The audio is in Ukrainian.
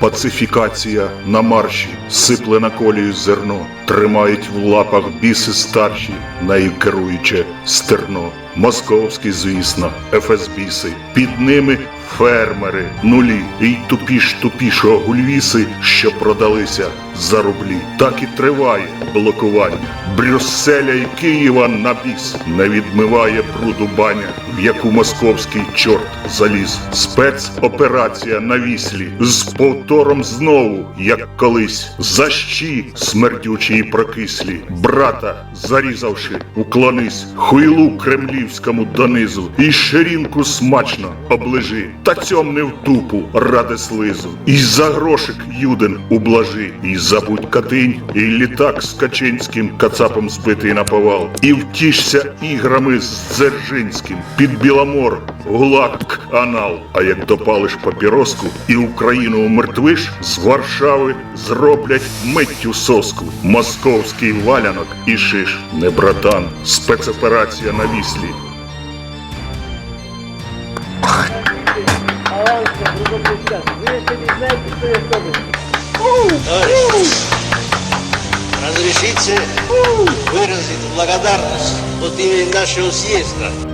Пацифікація на марші, сипле на колію зерно, тримають в лапах біси старші, нею керуюче стерно. Московські, звісно, ФСБіси. під ними фермери, нулі і тупіш тупішого гульвіси, що продалися за рублі. Так і триває блокування. Брюсселя і Києва на біс не відмиває бруду баня, в яку московський чорт заліз. Спецоперація на віслі з повтором знову, як колись, защі смердючі і прокислі. Брата, зарізавши, уклонись, хуйлу кремлівському донизу, і ширинку смачно оближи, та цьом не в дупу ради слизу. І за грошик юден ублажи, і забудь Катинь, і літак з Качинським кацапом збитий на повал. І втішся іграми з Дзержинським під Біломор, гулак, анал. А як допалиш папіроску і Україну умертвиш, з Варшави зроблять миттю соску. Московський валянок і шиш. Не братан, спецоперація на віслі. Товарищ, разрешите выразить благодарность от имени нашего съезда